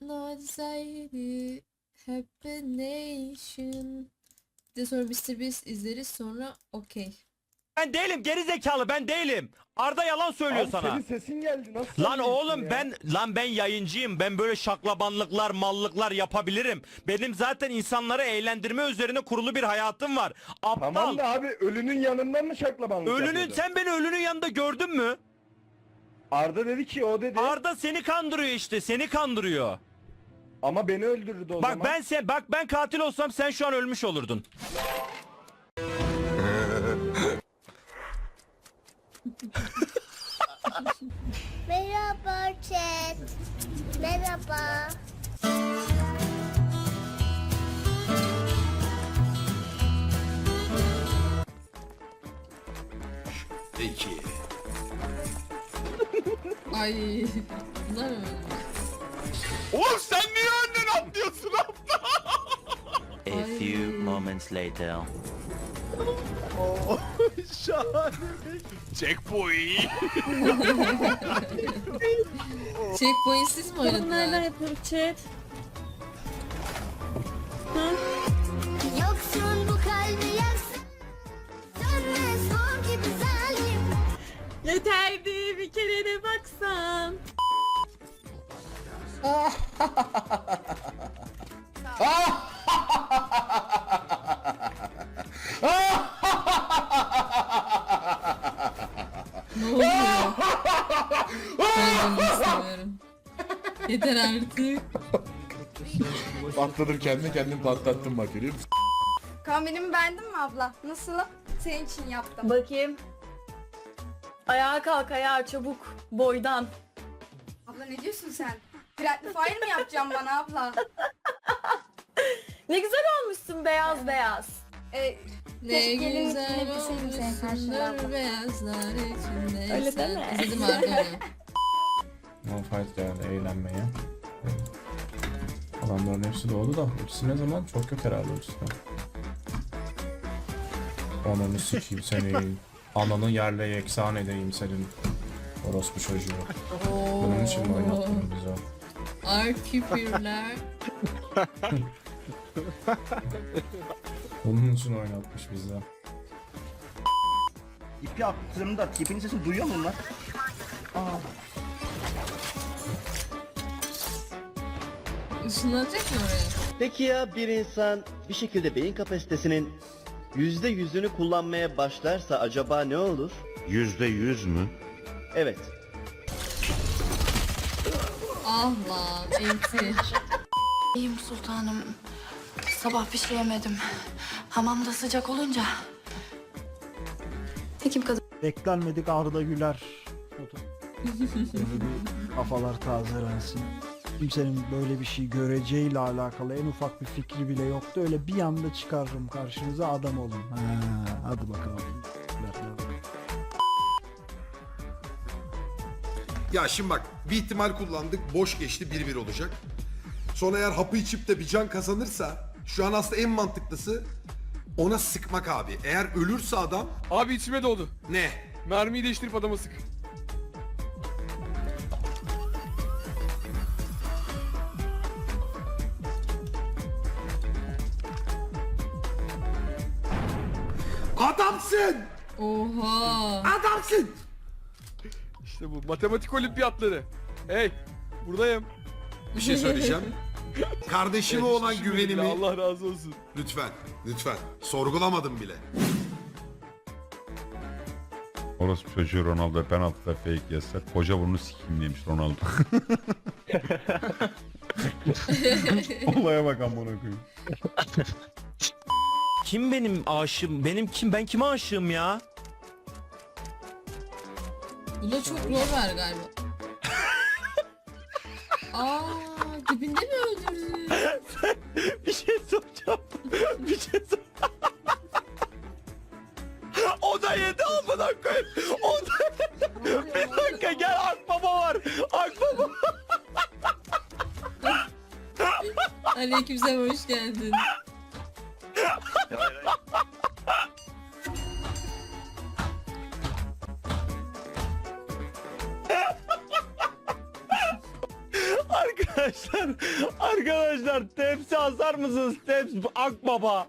no desire happy nation. Bir de sonra Mr. Beast izleriz sonra okey. Ben değilim geri zekalı ben değilim. Arda yalan söylüyor Abi sana. senin sesin geldi. Nasıl Lan söylüyorsun oğlum ya? ben lan ben yayıncıyım. Ben böyle şaklabanlıklar, mallıklar yapabilirim. Benim zaten insanları eğlendirme üzerine kurulu bir hayatım var. Aptal. Tamam da abi ölünün yanından mı şaklabanlık ölünün yapıyordun? sen beni ölünün yanında gördün mü? Arda dedi ki o dedi. Arda seni kandırıyor işte. Seni kandırıyor. Ama beni öldürürdü o Bak zaman. ben sen bak ben katil olsam sen şu an ölmüş olurdun. Merhaba chat. Merhaba. Peki. Ay. Bunlar mı? Oğlum sen few moments later. Checkpoint. Checkpointsiz mi Nereden oynadılar? yapıyoruz chat? Yoksun bu kalbi yaksın. Sönmez o gibi zalim. Yeterdi bir kere de baksan. Ne oluyor? istemiyorum. Yeter artık. Patladım kendi kendim patlattım bak görüyor musun? Kombinimi beğendin mi abla? Nasıl? Senin için yaptım. Bakayım. Ayağa kalk ayağa çabuk boydan. Abla ne diyorsun sen? Friendly Fire mı yapacaksın bana abla? Ne güzel olmuşsun beyaz beyaz. Ee, Ne güzel karşına olmuşsundur beyazlar içinde. Öyle deme. İzledim onu. No fight geldi eğlenmeye. Adamların hepsi doğdu da ultisi ne zaman? Çok yok herhalde ultisi. Ananı sikeyim seni. Ananı yerle yeksan edeyim senin. Orospu çocuğu. Bunun için mi oynattın bizi? Ağır Bunun için oynatmış bizi. İpi attığımda tipin sesini duyuyor musun lan? Işınlanacak mı oraya? Peki ya bir insan bir şekilde beyin kapasitesinin yüzde yüzünü kullanmaya başlarsa acaba ne olur? Yüzde yüz mü? Evet. Ah lan enti. İyiyim sultanım. Sabah bir şey yemedim. Hamamda sıcak olunca. Hekim kadın. Beklenmedik Arda Güler. Böyle bir kafalar tazelensin. Kimsenin böyle bir şey göreceğiyle alakalı en ufak bir fikri bile yoktu. Öyle bir anda çıkarırım karşınıza adam olun. Ha, hadi bakalım. Ya şimdi bak bir ihtimal kullandık boş geçti 1-1 olacak. Sonra eğer hapı içip de bir can kazanırsa şu an aslında en mantıklısı ona sıkmak abi. Eğer ölürse adam Abi içime doğdu. ne? Mermiyi değiştirip adama sık. Adamsın! Oha. Adamsın! İşte bu matematik olimpiyatları. Hey buradayım. Bir şey söyleyeceğim. Kardeşime olan güvenimi Allah razı olsun. lütfen, lütfen. Sorgulamadım bile. Orospu çocuğu Ronaldo penaltıda fake yazsa koca burnu sikeyim demiş Ronaldo. Olaya bak amına koyayım. Kim benim aşığım? Benim kim? Ben kime aşığım ya? Bunda çok rol var galiba. Aa dibinde mi öldürdü? Bir şey soracağım. Bir şey sor. o da yedi amına koyayım. O da Bir dakika gel Akbaba var. Akbaba. Aleykümselam hoş geldin. Arkadaşlar tepsi asar mısınız tepsi akbaba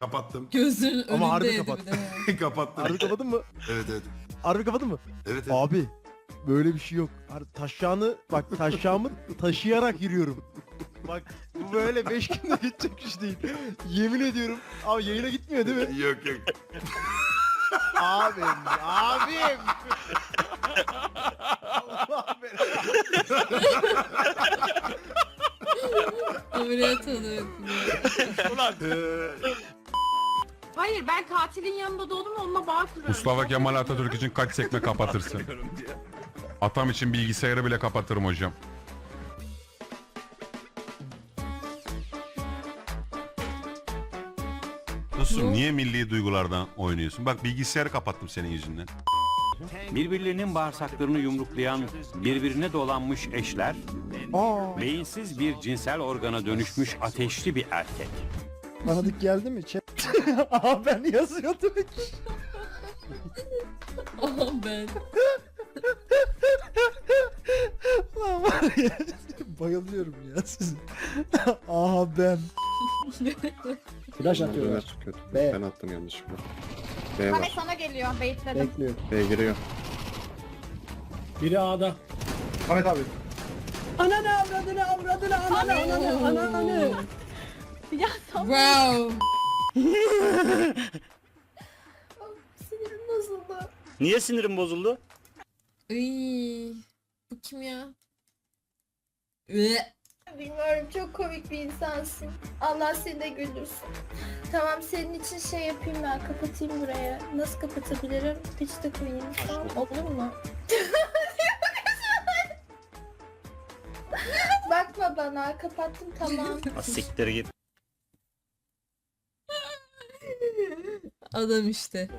Kapattım. Gözünün Ama harbi önündeydi kapat. bir de. Kapattım. Harbi kapadın mı? Evet evet. Harbi kapadın mı? Evet evet. Abi böyle bir şey yok. Har- Taşağını bak taşağımı taşıyarak yürüyorum. Bak bu böyle 5 günde gidecek iş değil. Yemin ediyorum. Abi yayına gitmiyor değil mi? Yok yok. abim, abim. Ameliyat oluyor. Hayır ben katilin yanında doğdum onunla bağ kuruyorum. Mustafa Kemal Atatürk için kaç sekme kapatırsın? Atam için bilgisayarı bile kapatırım hocam. Dostum niye milli duygulardan oynuyorsun? Bak bilgisayarı kapattım senin yüzünden. Birbirlerinin bağırsaklarını yumruklayan, birbirine dolanmış eşler, Aa, beyinsiz bir cinsel organa dönüşmüş ateşli bir erkek. tanıdık geldi mi? Aa ben yazıyordum. Aha ben. Lan var ya. Bayılıyorum ya size. Aha ben. Flash atıyorlar. Ben attım yanlışlıkla. Samet sana geliyor baitledim. Bekliyor. B giriyor. Biri A'da. Ahmet abi. Ananı avradını avradını ananı ananı ananı. Ya Samet Wow. sinirim bozuldu. Niye sinirim bozuldu? Iy, bu kim ya? Üe. Bilmiyorum çok komik bir insansın. Allah seni de güldürsün. Tamam senin için şey yapayım ben kapatayım buraya. Nasıl kapatabilirim? Peçete koyayım. Tamam olur mu? Bakma bana kapattım tamam. Siktir git. Adam işte.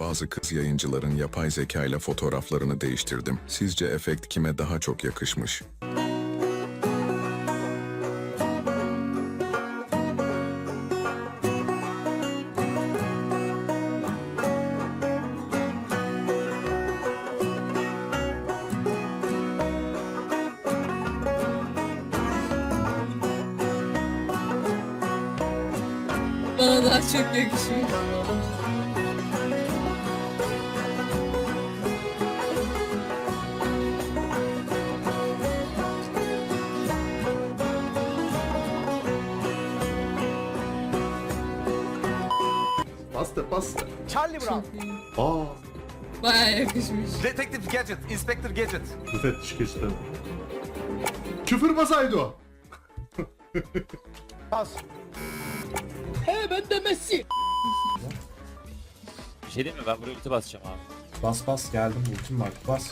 Bazı kız yayıncıların yapay zeka ile fotoğraflarını değiştirdim. Sizce efekt kime daha çok yakışmış? Daha çok yakışıyor. Bastı bastı. Charlie Brown Aa. Baya yakışmış. Detective Gadget, Inspector Gadget Müfettiş geçti. Küfür basaydı o. Pas Bir şey değil mi? Ben buraya ulti basacağım abi. Bas bas geldim ultim var bas.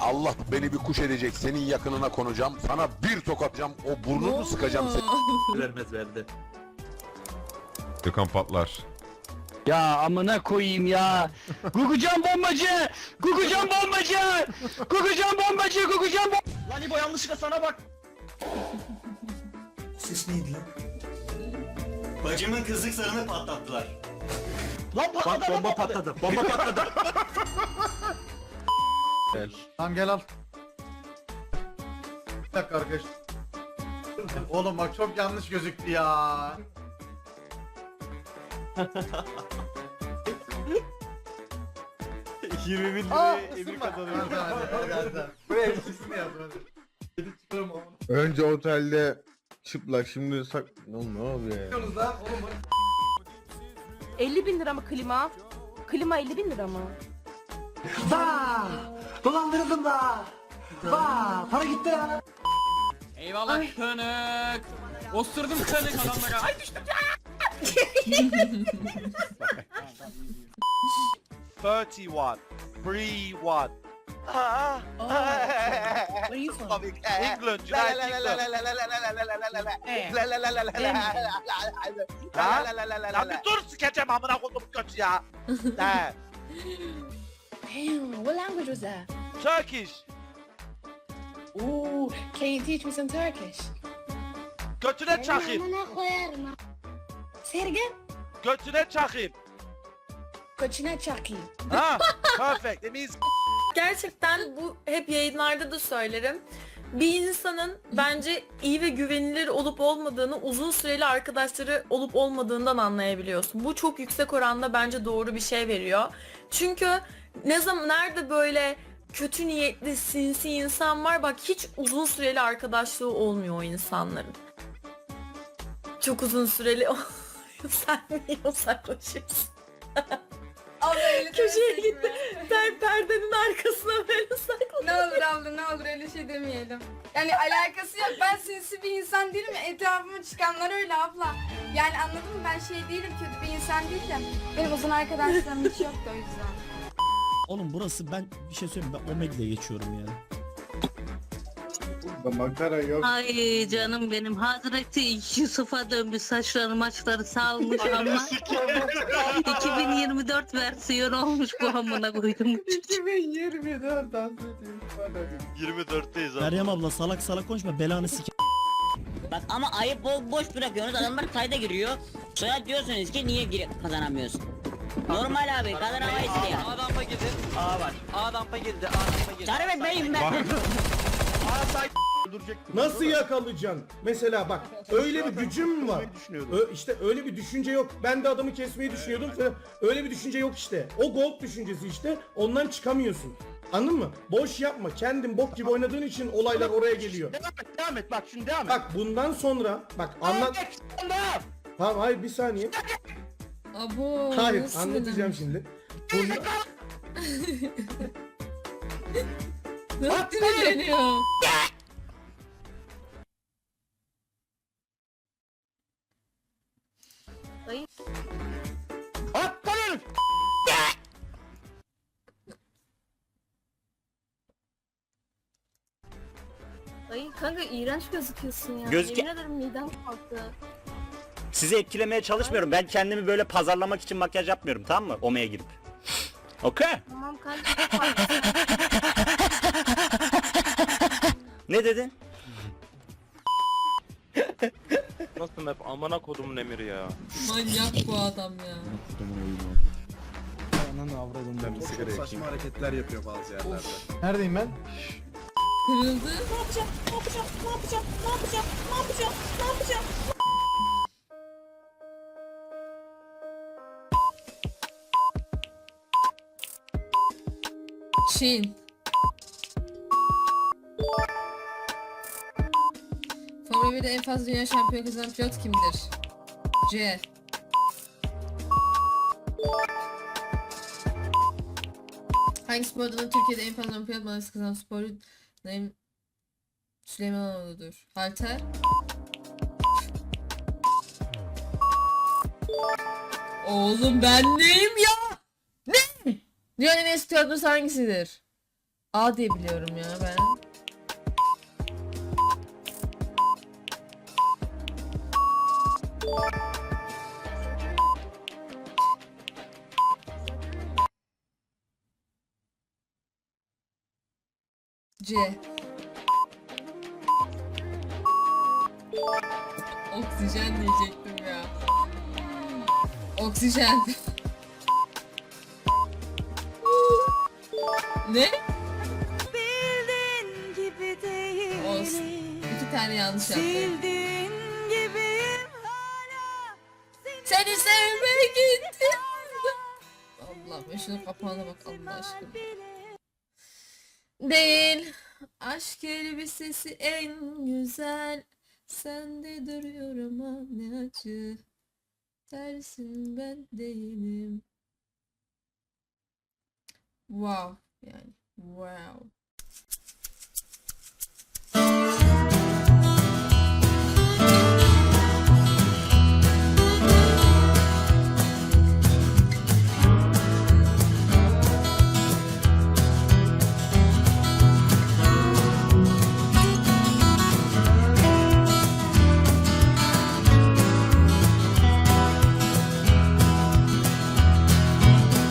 Allah beni bir kuş edecek. Senin yakınına konacağım. Sana bir tokatacağım. O burnunu sıkacağım seni. Vermez verdi. Gökhan patlar. Ya amına koyayım ya. Gugucan bombacı! Gugucan bombacı! Gugucan bombacı! Gugucan bombacı! Lan İbo yanlışlıkla sana bak. Ses neydi lan? Bacımın kızlık sarını patlattılar. Lan patladı. Bak bomba patladı. Bomba patladı. Tamam gel al Bir dakika arkadaş Oğlum bak çok yanlış gözüktü ya Emir kazanıyor. Buraya elbisesini yaz hadi. Çıkarım onu. Önce otelde çıplak şimdi sak... Ne oluyor ya? Diyorsunuz lan oğlum. 50 bin lira mı klima? Klima 50 bin lira mı? Dolandırıldım da. Ba, para gitti ya. Eyvallah könük. Osturdum könük adamlara. Ay düştüm ya. 31. 31. Where are you from? England, United Kingdom. Ya bir dur sikeceğim amına koydum kötü ya. He. Damn, what language was that? Turkish. Ooh, can you teach me some Turkish? Götüne çakayım. Say it again. Götüne çakayım. Koçuna çakayım. Ha, perfect. It means Gerçekten bu hep yayınlarda da söylerim. Bir insanın bence iyi ve güvenilir olup olmadığını uzun süreli arkadaşları olup olmadığından anlayabiliyorsun. Bu çok yüksek oranda bence doğru bir şey veriyor. Çünkü ne zaman nerede böyle kötü niyetli sinsi insan var bak hiç uzun süreli arkadaşlığı olmuyor o insanların. Çok uzun süreli sen niye uzaklaşıyorsun? Köşeye gitti. Per perdenin arkasına böyle saklanıyor. Ne olur abla ne olur öyle şey demeyelim. Yani alakası yok. Ben sinsi bir insan değilim. Etrafıma çıkanlar öyle abla. Yani anladın mı? Ben şey değilim, kötü bir insan değilim. Benim uzun arkadaşlarım hiç yoktu o yüzden. Oğlum burası ben bir şey söyleyeyim ben Omegle'ye geçiyorum ya. Burada makara yok. Ay canım benim Hazreti Yusuf'a dönmüş saçları maçları salmış ama 2024 versiyon olmuş bu amına koydum. 24'teyiz abi. Meryem abla salak salak konuşma belanı sik. Bak ama ayıp bo- boş bırakıyorsunuz adamlar kayda giriyor. Sonra diyorsunuz ki niye gir kazanamıyorsun. Normal abi kazanamayız ki ya. Adampa girdi. A var. Adampa girdi. Adampa girdi. Sarı benim ben. Nasıl yakalayacaksın? Mesela bak öyle bir gücüm var. Ö- işte öyle bir düşünce yok. Ben de adamı kesmeyi düşünüyordum. Sonra Öyle bir düşünce yok işte. O gold düşüncesi işte. Ondan çıkamıyorsun. Anladın mı? Boş yapma. Kendin bok gibi oynadığın için olaylar oraya geliyor. Devam et, devam et. Bak şimdi devam et. Bak bundan sonra bak anlat. Tamam hayır bir saniye. Abo. Hayır nasıl anlatacağım şimdi. Bunda... Nasıl sinirleniyor? Aptal herif. Ay kanka iğrenç gözüküyorsun ya. Gözüke- Yemin ederim midem kalktı. Sizi etkilemeye çalışmıyorum. Ben kendimi böyle pazarlamak için makyaj yapmıyorum tamam mı? Ome'ye girip. Okey. Tamam kanka. Ne dedin? Nasıl hep amına kodumun emiri ya. Manyak bu adam ya. Ananı avradım ben. Çok saçma hareketler yapıyor bazı yerlerde. Neredeyim ben? Kırıldı. Çin. Formula 1'de en fazla dünya şampiyonu kazanan pilot kimdir? C. Hangi spor dalında Türkiye'de en fazla olimpiyat madalyası kazanan sporcu Naim Süleymanoğlu'dur? Halter. Oğlum ben neyim ya? Ne? Dünyanın en eski hangisidir? A diye biliyorum ya ben. C. Oksijen diyecektim ya. Oksijen. ne? Olsun. İki tane yanlış yaptım. Seni sevmeye gittim. Allah'ım şunun kapağına bak Allah aşkına. Değil. Aşk elbisesi en güzel. Sende duruyor ama ne acı. Tersin ben değilim. Wow yani wow.